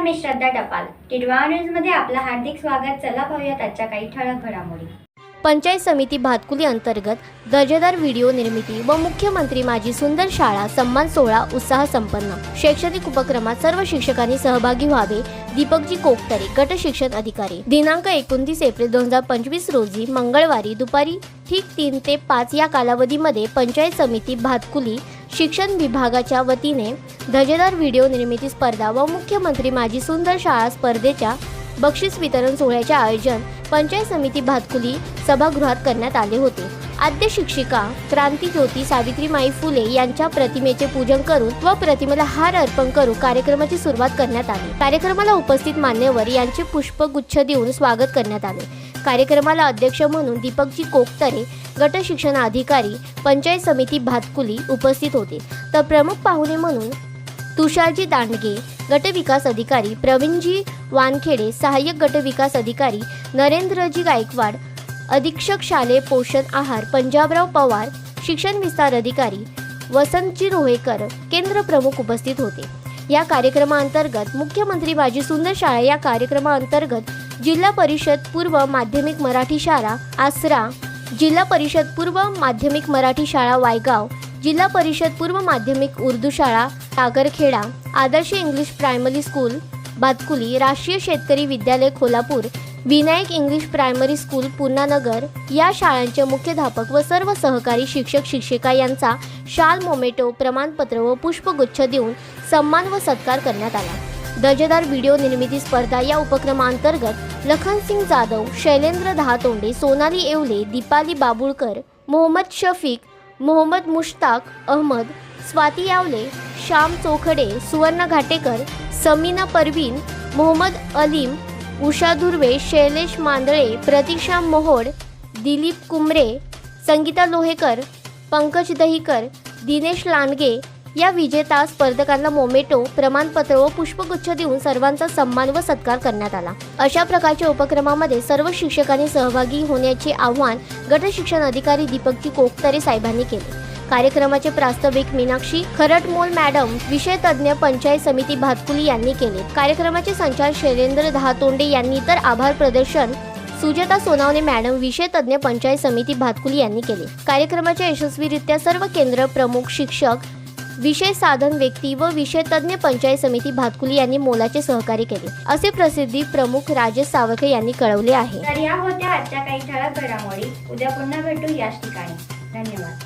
मी श्रद्धा टपाल. टिडवा न्यूजमध्ये आपलं हार्दिक स्वागत. चला पाहूया आजच्या काही ठळक घडामोडी. पंचायत समिती भातकुली अंतर्गत दर्जेदार व्हिडिओ निर्मिती व मुख्यमंत्री माझी सुंदर शाळा सन्मान सोहळा उत्साह संपन्न. शैक्षणिक उपक्रमात सर्व शिक्षकांनी सहभागी व्हावे. दीपकजी कोकतरे गट शिक्षण अधिकारी. दिनांक एकोणतीस एप्रिल दोन हजार पंचवीस रोजी मंगळवारी दुपारी ठीक तीन ते पाच या कालावधीमध्ये पंचायत समिती भातकुली शिक्षण विभागाच्या वतीने दर्जेदार व्हिडिओ निर्मिती स्पर्धा व मुख्यमंत्री माझी सुंदर शाळा स्पर्धेच्या बक्षीस वितरण सोहळ्याचे आयोजन पंचायत समिती भातकुली सभागृहात करण्यात आले होते. आद्य शिक्षिका क्रांती ज्योती सावित्रीमाई फुले यांच्या प्रतिमेचे पूजन करून व प्रतिमेला हार अर्पण करून कार्यक्रमाची सुरुवात करण्यात आली. कार्यक्रमाला उपस्थित मान्यवर यांचे पुष्पगुच्छ देऊन स्वागत करण्यात आले. कार्यक्रमाला अध्यक्ष म्हणून दीपकजी कोकतरे गट शिक्षण अधिकारी पंचायत समिती भातकुली उपस्थित होते. तर प्रमुख पाहुणे म्हणून तुषारजी दांडगे गटविकास अधिकारी प्रवीणजी वानखेडे सहाय्यक गटविकास अधिकारी नरेंद्रजी गायकवाड अधीक्षक शालेय पोषण आहार पंजाबराव पवार शिक्षण विस्तार अधिकारी वसंतजी रोहेकर केंद्र प्रमुख उपस्थित होते. या कार्यक्रमाअंतर्गत मुख्यमंत्री माझी सुंदर शाळा या कार्यक्रमाअंतर्गत जिल्हा परिषद पूर्व माध्यमिक मराठी शाळा आसरा जिल्हा परिषद पूर्व माध्यमिक मराठी शाळा वायगाव जिल्हा परिषद पूर्व माध्यमिक उर्दू शाळा Tagarkheda Adarsh English primary school Bhatkuli राष्ट्रीय शेतकरी विद्यालय Kolhapur Vinayak English primary school Purnanagar या शाळांचे मुख्याध्यापक व सर्व सहकारी शिक्षक शिक्षिका यांचा शाल मोमेटो प्रमाणपत्र व पुष्पगुच्छ देऊन सन्मान व सत्कार करण्यात आला. दर्जेदार व्हिडिओ निर्मिती स्पर्धा या उपक्रमांतर्गत लखनसिंग जाधव शैलेंद्र दहातोंडे सोनाली येवले दीपाली बाबुळकर मोहम्मद शफीक मोहम्मद मुश्ताक अहमद स्वाती यावले श्याम चोखडे सुवर्ण घाटेकर समीना परवीन मोहम्मद अलीम उषा धुर्वे शैलेश मांदळे प्रतीक्षा मोहोड दिलीप कुमरे संगीता लोहेकर पंकज दहीकर दिनेश लांडगे या विजेता स्पर्धकांना मोमेटो प्रमाणपत्र व पुष्पगुच्छ देऊन सर्वांचा सन्मान व सत्कार करण्यात आला. अशा प्रकारच्या उपक्रमामध्ये सर्व शिक्षकांनी सहभागी होण्याचे आव्हान गट शिक्षण अधिकारी दीपकजी कोकतरे साहेबांनी केले. कार्यक्रमाचे प्रास्ताविक मीनाक्षी खरटमोल मॅडम विषय तज्ज्ञ पंचायत समिती भातकुली यांनी केले. कार्यक्रमाचे संचालक शैलेंद्र दहातोंडे यांनी तर आभार प्रदर्शन सुजाता सोनावणे मॅडम विषय तज्ज्ञ पंचायत समिती भातकुली यांनी केले. कार्यक्रमाच्या यशस्वीरित्या सर्व केंद्र प्रमुख शिक्षक विषय साधन व्यक्ती व विषय तज्ज्ञ पंचायत समिती भातकुली यांनी मोलाचे सहकार्य केले. असे प्रसिद्धी प्रमुख राजेश सावरकर यांनी कळवले आहे. तर या होत्या आजच्या काही ठळक घडामोडी. उद्या पुन्हा भेटू याच ठिकाणी. धन्यवाद.